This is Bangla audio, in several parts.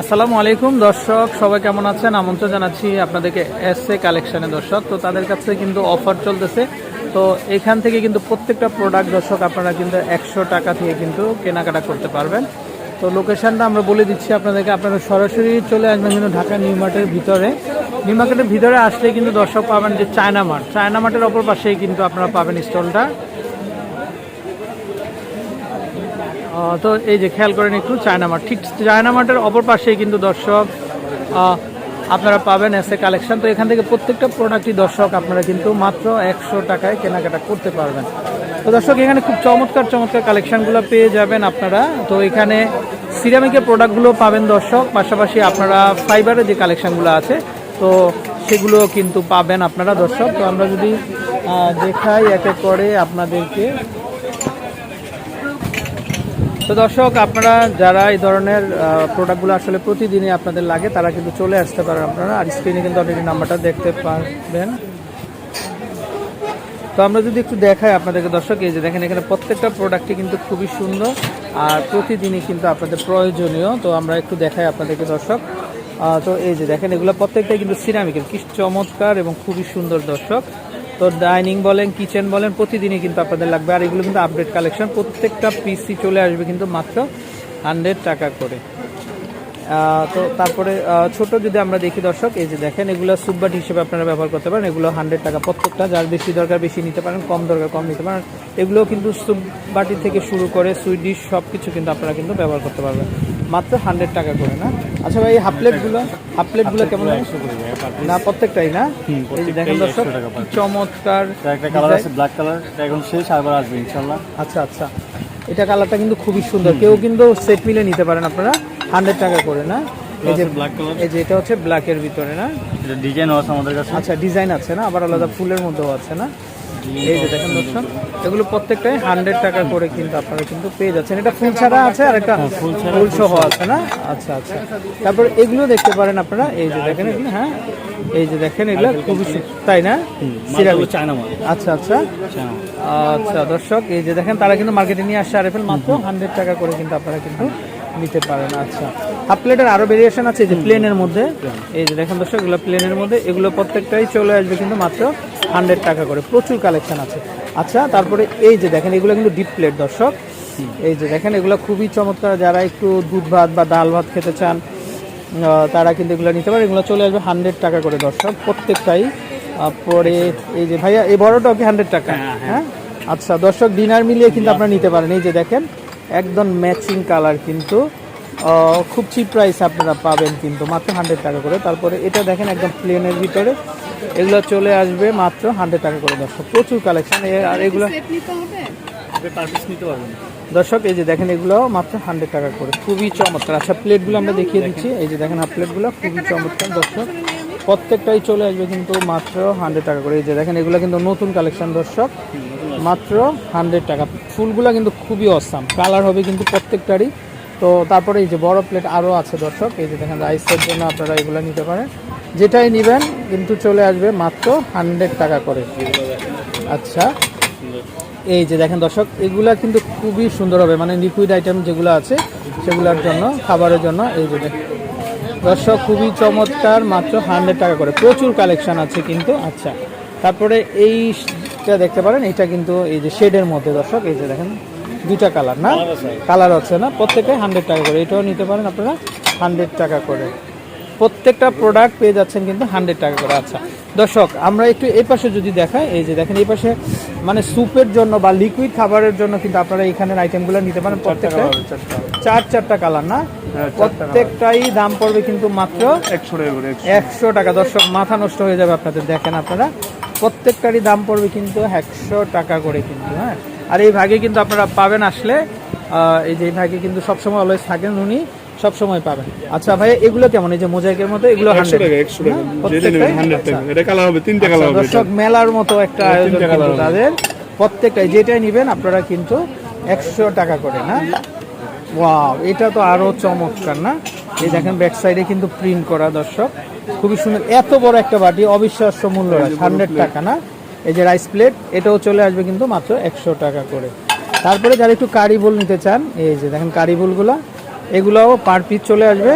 আসসালামু আলাইকুম, দর্শক, সবাই কেমন আছেন? আমন্ত্রণ জানাচ্ছি আপনাদেরকে এস এ কালেকশনে দর্শক। তো তাদের কাছে কিন্তু অফার চলতেছে। তো এখান থেকে কিন্তু প্রত্যেকটা প্রোডাক্ট দর্শক, আপনারা কিন্তু একশো টাকা থেকে কিন্তু কেনাকাটা করতে পারবেন। তো লোকেশনটা আমরা বলে দিচ্ছি আপনাদেরকে। আপনারা সরাসরি চলে আসবেন কিন্তু ঢাকা নিউ মার্টের ভিতরে। নিউ মার্কেটের ভিতরে আসলে কিন্তু দর্শক পাবেন যে চায়না মার্ট। চায়না মার্টের অপর পাশেই কিন্তু আপনারা পাবেন স্টলটা। তো এই যে খেয়াল করেন একটু, চায়না মার্ট ঠিক চায়না মার্টের অপর পাশেই কিন্তু দর্শক আপনারা পাবেন এসে কালেকশন। তো এখান থেকে প্রত্যেকটা প্রোডাক্টই দর্শক আপনারা কিন্তু মাত্র একশো টাকায় কেনাকাটা করতে পারবেন। তো দর্শক, এখানে খুব চমৎকার চমৎকার কালেকশানগুলো পেয়ে যাবেন আপনারা। তো এখানে সিরামিকের প্রোডাক্টগুলো পাবেন দর্শক। পাশাপাশি আপনারা ফাইবারের যে কালেকশানগুলো আছে, তো সেগুলো কিন্তু পাবেন আপনারা দর্শক। তো আমরা যদি দেখাই এক এক করে আপনাদেরকে। তো দর্শক, আপনারা যারা এই ধরনের প্রোডাক্টগুলো আসলে প্রতিদিনই আপনাদের লাগে, তারা কিন্তু চলে আসতে পারেন আপনারা। আর স্ক্রিনে কিন্তু অলরেডি নাম্বারটা দেখতে পারবেন। তো আমরা যদি একটু দেখাই আপনাদেরকে দর্শক, এই যে দেখেন, এখানে প্রত্যেকটা প্রোডাক্টই কিন্তু খুবই সুন্দর আর প্রতিদিনই কিন্তু আপনাদের প্রয়োজনীয়। তো আমরা একটু দেখাই আপনাদেরকে দর্শক। তো এই যে দেখেন, এগুলো প্রত্যেকটাই কিন্তু সিরামিকের কি চমৎকার এবং খুবই সুন্দর দর্শক। তো ডাইনিং বলেন, কিচেন বলেন, প্রতিদিনই কিন্তু আপনাদের লাগবে। আর এগুলো কিন্তু আপডেট কালেকশন প্রত্যেকটা পিসি চলে আসবে কিন্তু মাত্র হান্ড্রেড টাকা করে। তো তারপরে ছোট যদি আমরা দেখি দর্শক, এই যে দেখেন, এগুলো সুপবাট হিসেবে আপনারা ব্যবহার করতে পারেন। এগুলো হান্ড্রেড টাকা প্রত্যেকটা, যার বেশি দরকার বেশি নিতে পারেন, কম দরকার কম নিতে পারেন। এগুলো কিন্তু সুপ বাটি থেকে শুরু করে সুইট ডিশ সব কিছু কিন্তু আপনারা কিন্তু ব্যবহার করতে পারবেন। মাত্র হান্ড্রেড টাকা করে না? আচ্ছা ভাই হাফ প্লেটগুলো হাফ প্লেটগুলো কেমন না প্রত্যেকটাই না? এই যে দেখেন দর্শক চমৎকার একটা কালার আছে ব্ল্যাক কালার এখন শেষ আবার আসবে ইনশাল্লাহ। আচ্ছা আচ্ছা। এটা কালারটা কিন্তু খুবই সুন্দর। কেউ কিন্তু সেট মিলে নিতে পারেন আপনারা হান্ড্রেড টাকা করে না? এই যে ব্ল্যাক কালার এই যে এটা হচ্ছে ব্ল্যাকের ভিতরে না? এটা ডিজাইন আছে আমাদের কাছে। আচ্ছা ডিজাইন আছে না? আবার আলাদা ফুলের মধ্যেও আছে না? এই যে দেখেন দর্শক এগুলো প্রত্যেকটাই হান্ড্রেড টাকা করে কিন্তু আপনারা কিন্তু পেয়ে যাচ্ছেন। এটা ফুল ছাড়া আছে আর একটা ফুল সহ আছে না? আচ্ছা আচ্ছা। তারপর এগুলো দেখতে পারেন আপনারা। এই যে দেখেন এগুলো হ্যাঁ? এই যে দেখেন এগুলো খুবই তাই না? আচ্ছা আচ্ছা। আচ্ছা দর্শক এই যে দেখেন তারা কিন্তু মার্কেটে নিয়ে আসছে আরএফএল মাত্র হান্ড্রেড টাকা করে কিন্তু আপনারা কিন্তু নিতে পারেন। আচ্ছা। হাফ প্লেটের আরও ভেরিয়েশন আছে এই যে প্লেনের মধ্যে। এই যে দেখেন দর্শক এগুলো প্লেনের মধ্যে এগুলো প্রত্যেকটাই চলে আসবে কিন্তু মাত্র হান্ড্রেড টাকা করে প্রচুর কালেকশন আছে। আচ্ছা তারপরে এই যে দেখেন এগুলো কিন্তু ডিপ প্লেট দর্শক। এই যে দেখেন এগুলো খুবই চমৎকার। যারা একটু দুধ ভাত বা ডাল ভাত খেতে চান তারা কিন্তু এগুলো নিতে পারে এগুলো চলে আসবে হান্ড্রেড টাকা করে দর্শক প্রত্যেকটাই। পরে এই যে ভাইয়া এই বড়টাও কি হান্ড্রেড টাকা। হ্যাঁ আচ্ছা দর্শক ডিনার মিলিয়ে কিন্তু আপনারা নিতে পারেন। এই যে দেখেন একদম ম্যাচিং কালার কিন্তু। খুব চিপ প্রাইস আপনারা পাবেন কিন্তু মাত্র হান্ড্রেড টাকা করে। তারপরে এটা দেখেন একদম প্লেনের ভিতরে। এগুলো চলে আসবে মাত্র হান্ড্রেড টাকা করে দর্শক। প্রচুর কালেকশন আর এগুলো দর্শক এই যে দেখেন এগুলো মাত্র হান্ড্রেড টাকা করে। খুবই চমৎকার। আচ্ছা প্লেটগুলো আমরা দেখিয়ে দিচ্ছি। এই যে দেখেন হাফ প্লেটগুলো খুবই চমৎকার দর্শক। প্রত্যেকটাই চলে আসবে কিন্তু মাত্র হান্ড্রেড টাকা করে। এই যে দেখেন এগুলো কিন্তু নতুন কালেকশন দর্শক। মাত্র হান্ড্রেড টাকা। ফুলগুলো কিন্তু খুবই অসাম কালার হবে কিন্তু প্রত্যেকটারই। তো তারপরে এই যে বড় প্লেট আরও আছে দর্শক, এই যে দেখেন রাইসের জন্য আপনারা এগুলো নিতে পারেন। যেটাই নেবেন কিন্তু চলে আসবে মাত্র হান্ড্রেড টাকা করে। আচ্ছা এই যে দেখেন দর্শক, এগুলা কিন্তু খুবই সুন্দর হবে মানে লিকুইড আইটেম যেগুলো আছে সেগুলোর জন্য, খাবারের জন্য, এই যে দর্শক, খুবই চমৎকার, মাত্র হান্ড্রেড টাকা করে। প্রচুর কালেকশান আছে কিন্তু আচ্ছা। তারপরে এইটা দেখতে পারেন এটা কিন্তু এই যে শেডের মধ্যে দর্শক, এই যে দেখেন। দুইটা কালার না? কালার আছে না? প্রত্যেকটাই হান্ড্রেড টাকা করে। এটাও নিতে পারেন আপনারা হান্ড্রেড টাকা করে। প্রত্যেকটা প্রোডাক্ট পেয়ে যাচ্ছেন কিন্তু হান্ড্রেড টাকা করে। আচ্ছা দর্শক আমরা একটু এই পাশে যদি দেখাই এই যে দেখেন এই পাশে মানে স্যুপের জন্য বা লিকুইড খাবারের জন্য কিন্তু আপনারা এখানের আইটেমগুলো নিতে পারেন প্রত্যেকটা। চার চারটা কালার না? প্রত্যেকটাই দাম পড়বে কিন্তু মাত্র একশো টাকা। দর্শক মাথা নষ্ট হয়ে যাবে আপনাদের। দেখেন আপনারা প্রত্যেকটারই দাম পড়বে কিন্তু একশো টাকা করে কিন্তু হ্যাঁ? আর এই ভাগে কিন্তু আপনারা পাবেন আসলে এই যে এই ভাগে কিন্তু সবসময় অলওয়েজ থাকেন উনি সবসময় পাবেন। আচ্ছা ভাই এগুলো কেমন? এই যে মোজাইকের মতো এগুলো টাকা একশো টাকা। যেটা টাকা। এটা কালার হবে তিনটে কালার হবে দর্শক মেলার মতো একটা আয়োজন কিন্তু তাদের। প্রত্যেকটাই যেটাই নেবেন আপনারা কিন্তু একশো টাকা করে না? ওয়াও এটা তো আরও চমৎকার না? এই দেখেন ব্যাক সাইডে কিন্তু প্রিন্ট করা দর্শক। খুবই সুন্দর। এত বড় একটা বাটি অবিশ্বাস্য মূল্য হান্ড্রেড টাকা না? এই যে রাইস প্লেট এটাও চলে আসবে কিন্তু মাত্র একশো টাকা করে। তারপরে যারা একটু কারি বোল নিতে চান এই যে দেখেন কারি বোলগুলো এগুলোও পার পিস চলে আসবে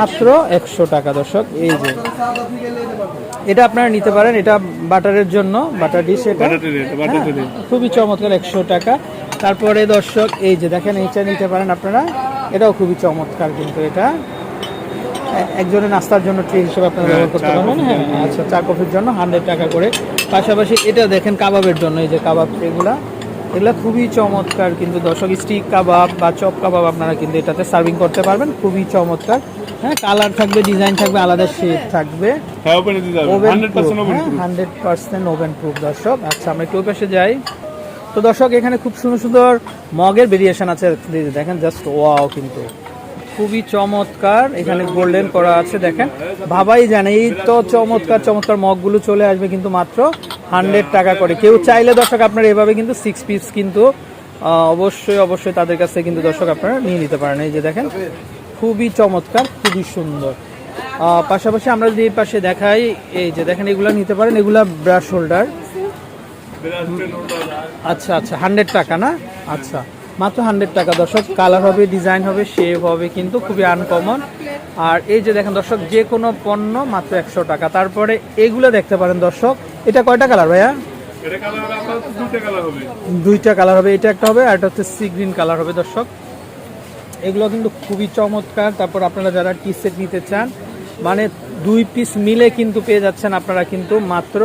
মাত্র একশো টাকা দর্শক এই যে। এটা আপনারা নিতে পারেন এটা বাটারের জন্য বাটার ডিশ এটা। হ্যাঁ। খুবই চমৎকার একশো টাকা। তারপরে দর্শক এই যে দেখেন এইটা নিতে পারেন আপনারা। এটাও খুবই চমৎকার কিন্তু এটা। একজনের নাস্তার জন্য ট্রে হিসেবে আপনারা ব্যবহার করতে পারবেন হ্যাঁ। আচ্ছা চা কফির জন্য হান্ড্রেড টাকা করে। পাশাপাশি এটা দেখেন কাবাবের জন্য এই যে কাবাব এগুলা। এগুলা খুবই চমৎকার কিন্তু দর্শক স্টিক কাবাব বা চপ কাবাব আপনারা কিন্তু এটাতে সার্ভিং করতে পারবেন খুবই চমৎকার। হ্যাঁ কালার থাকবে ডিজাইন থাকবে আলাদা শেপ থাকবে। হান্ড্রেড পার্সেন্ট ওভেন প্রুফ দর্শক। আচ্ছা আমরা একটু পাশে যাই। তো দর্শক এখানে খুব সুন্দর সুন্দর মগের ভেরিয়েশন আছে। দেখেন জাস্ট ওয়াও কিন্তু। খুবই চমৎকার। এখানে গোল্ডেন করা আছে, দেখেন। ভাবাই জানে এই তো চমৎকার চমৎকার মগগুলো চলে আসবে কিন্তু মাত্র হান্ড্রেড টাকা করে। কেউ চাইলে দর্শক আপনারা এভাবে কিন্তু সিক্স পিস কিন্তু অবশ্যই অবশ্যই তাদের কাছে কিন্তু দর্শক আপনারা নিয়ে নিতে পারেন। এই যে দেখেন, খুবই চমৎকার, খুবই সুন্দর। পাশাপাশি আমরা যদি এই পাশে দেখাই, এই যে দেখেন, এগুলো নিতে পারেন, এগুলা ব্রাশ হোল্ডার আচ্ছা আচ্ছা হান্ড্রেড টাকা না? আচ্ছা। মাত্র হান্ড্রেড টাকা দর্শক। কালার হবে ডিজাইন হবে শেপ হবে কিন্তু খুবই আনকমন আর এই যে দেখেন দর্শক যে কোনো পণ্য মাত্র একশো টাকা। তারপরে এগুলো দেখতে পারেন দর্শক। এটা কয়টা কালার ভাইয়া? দুইটা কালার হবে। এটা একটা হবে আর এটা হচ্ছে সি গ্রিন কালার হবে দর্শক। এগুলো কিন্তু খুবই চমৎকার। তারপর আপনারা যারা টি সেট নিতে চান মানে দুই পিস মিলে কিন্তু পেয়ে যাচ্ছেন আপনারা কিন্তু মাত্র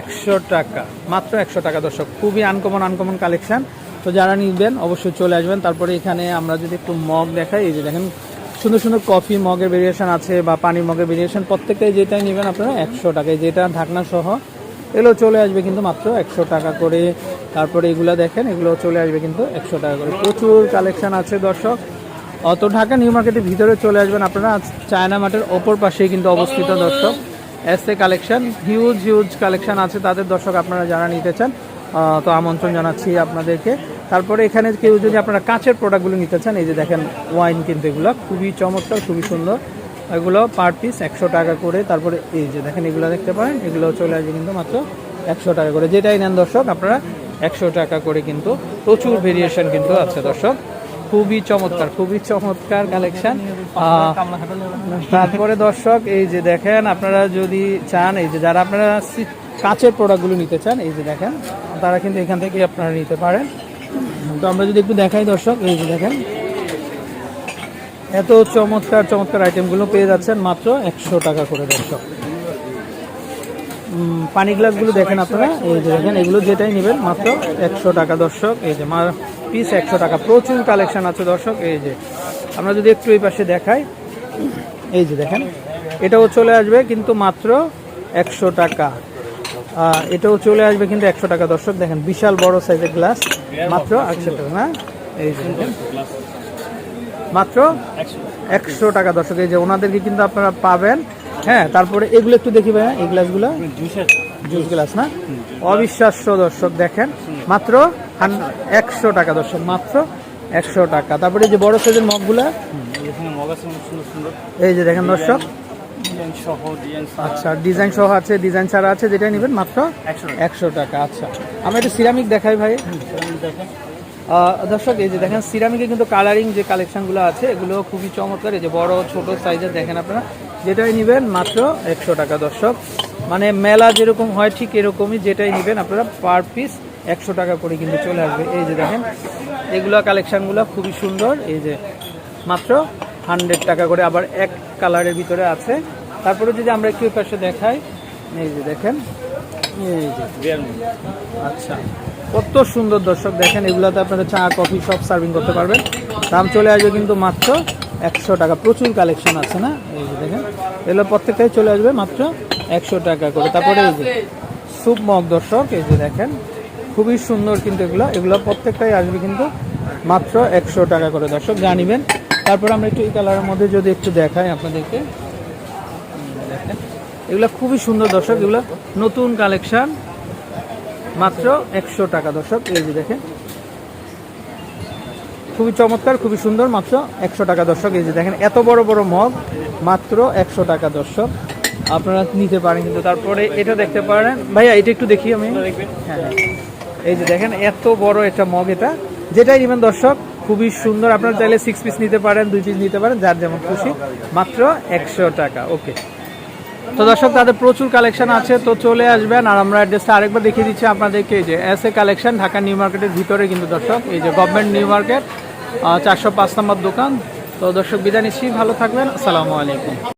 একশো টাকা। মাত্র একশো টাকা দর্শক। খুবই আনকমন আনকমন কালেকশন তো যারা নিবেন, অবশ্যই চলে আসবেন। তারপরে এখানে আমরা যদি একটু মগ দেখাই, এই যে দেখেন, সুন্দর সুন্দর কফি মগের ভেরিয়েশন আছে বা পানির মগের ভেরিয়েশন প্রত্যেকটাই যেটাই নেবেন আপনারা একশো টাকায় যেটা ঢাকনা সহ, এগুলো চলে আসবে কিন্তু মাত্র একশো টাকা করে। তারপরে এগুলো দেখেন, এগুলো চলে আসবে কিন্তু একশো টাকা করে। প্রচুর কালেকশান আছে, দর্শক। অত ঢাকা নিউ মার্কেটের ভিতরে চলে আসবেন আপনারা। চায়না মার্টের ওপর পাশেই কিন্তু অবস্থিত, দর্শক। S collection huge huge collection আছে। তাদের দর্শক আপনারা যারা নিতে চান তো আমন্ত্রণ জানাচ্ছি আপনাদেরকে। তারপরে এখানে কেউ যদি আপনারা কাঁচের প্রোডাক্টগুলো নিতে চান, এই যে দেখেন ওয়াইন কিন্তু এগুলো খুবই চমৎকার, খুবই সুন্দর। এগুলো পার পিস একশো টাকা করে। তারপরে এই যে দেখেন এগুলো দেখতে পারেন, এগুলো চলে আসবে কিন্তু মাত্র একশো টাকা করে। যেটাই নেন দর্শক, আপনারা একশো টাকা করে কিন্তু প্রচুর ভেরিয়েশন কিন্তু আছে দর্শক। খুবই চমৎকার খুবই চমৎকার কালেকশন তারপরে দর্শক, এই যে দেখেন আপনারা যদি চান, এই যে যারা আপনারা কাঁচের প্রোডাক্টগুলো নিতে চান, এই যে দেখেন, তারা কিন্তু এখান থেকে আপনারা নিতে পারেন। তো আমরা যদি একটু দেখাই দর্শক, এই যে দেখেন। এত চমৎকার চমৎকার আইটেমগুলো পেয়ে যাচ্ছেন মাত্র একশো টাকা করে দর্শক। পানি গ্লাসগুলো দেখেন আপনারা। এই যে দেখেন, এগুলো যেটাই নেবেন মাত্র একশো টাকা দর্শক। এই যে মার পিস একশো টাকা। প্রচুর কালেকশন আছে দর্শক, এই যে। আমরা যদি একটু এই পাশে দেখাই, এই যে দেখেন, এটাও চলে আসবে কিন্তু মাত্র একশো টাকা। এটাও চলে আসবে কিন্তু একশো টাকা দর্শক। দেখেন বিশাল বড় সাইজের গ্লাস। মাত্র একশো টাকা না এই যে মাত্র একশো টাকা দর্শক। এই যে ওনাদেরকে কিন্তু আপনারা পাবেন। হ্যাঁ তারপরে এগুলো একটু দেখি ভাইয়া এই গ্লাসগুলো। জুস গ্লাস না? অবিশ্বাস্য দর্শক দেখেন। মাত্র একশো টাকা দর্শক মাত্র একশো টাকা। তারপরে এই যে বড় সাইজের মগগুলা। এই যে দেখেন দর্শক। ডিজাইন সহ ডিজাইন আচ্ছা ডিজাইন সহ আছে ডিজাইন ছাড়া আছে যেটা নেবেন মাত্র একশো টাকা। আচ্ছা। আমরা একটু সিরামিক দেখাই ভাই। দর্শক এই যে দেখেন সিরামিকে কিন্তু কালারিং যে কালেকশনগুলো আছে এগুলো খুবই চমৎকার। এই যে বড় ছোট সাইজের দেখেন আপনারা যেটাই নেবেন মাত্র একশো টাকা দর্শক। মানে মেলা যেরকম হয় ঠিক এরকমই যেটাই নেবেন আপনারা পার পিস একশো টাকা করে কিন্তু চলে আসবে। এই যে দেখেন এগুলো কালেকশনগুলো খুবই সুন্দর। এই যে মাত্র হান্ড্রেড টাকা করে আবার এক কালারের ভিতরে আছে। তারপরে যদি আমরা একটু পাশে দেখাই, এই যে দেখেন, এই যে। আচ্ছা কত সুন্দর দর্শক দেখেন, এগুলাতে আপনারা চা, কফি সব সার্ভিং করতে পারবেন। দাম চলে আসবে কিন্তু মাত্র একশো টাকা। প্রচুর কালেকশন আছে না? এই যে দেখেন এগুলো প্রত্যেকটাই চলে আসবে মাত্র একশো টাকা করে। তারপরে এই যে স্যুপ মগ দর্শক, এই যে দেখেন, খুবই সুন্দর কিন্তু এগুলো। এগুলো প্রত্যেকটাই আসবে কিন্তু মাত্র একশো টাকা করে। দর্শক জানিবেন। তারপর আমরা একটু এই কালারের মধ্যে যদি একটু দেখাই আপনাদেরকে। এগুলো খুবই সুন্দর দর্শক এগুলো নতুন কালেকশন। মাত্র একশো টাকা দর্শক এই যে দেখেন। খুবই চমৎকার খুবই সুন্দর মাত্র একশো টাকা দর্শক এই যে দেখেন এত বড় বড় মগ মাত্র একশো টাকা দর্শক। আপনারা নিতে পারেন কিন্তু তারপরে এটা দেখতে পারেন। ভাইয়া এটা একটু দেখি আমি। হ্যাঁ হ্যাঁ। এই যে দেখেন এত বড় একটা মগ এটা। যেটাই নেবেন দর্শক খুবই সুন্দর। আপনারা চাইলে সিক্স পিস নিতে পারেন দুই পিস নিতে পারেন যার যেমন খুশি। মাত্র একশো টাকা ওকে তো দর্শক, তাদের প্রচুর কালেকশন আছে, তো চলে আসবেন। আর আমরা অ্যাড্রেসটা আরেকবার দেখিয়ে দিচ্ছি আপনাদেরকে, এই যে S A collection Dhaka new মার্কেটের ভিতরে কিন্তু দর্শক, এই যে গভর্নমেন্ট নিউ মার্কেট চারশো পাঁচ নম্বর দোকান। তো দর্শক, বিদায় নিচ্ছি, ভালো থাকবেন, আসসালামু আলাইকুম।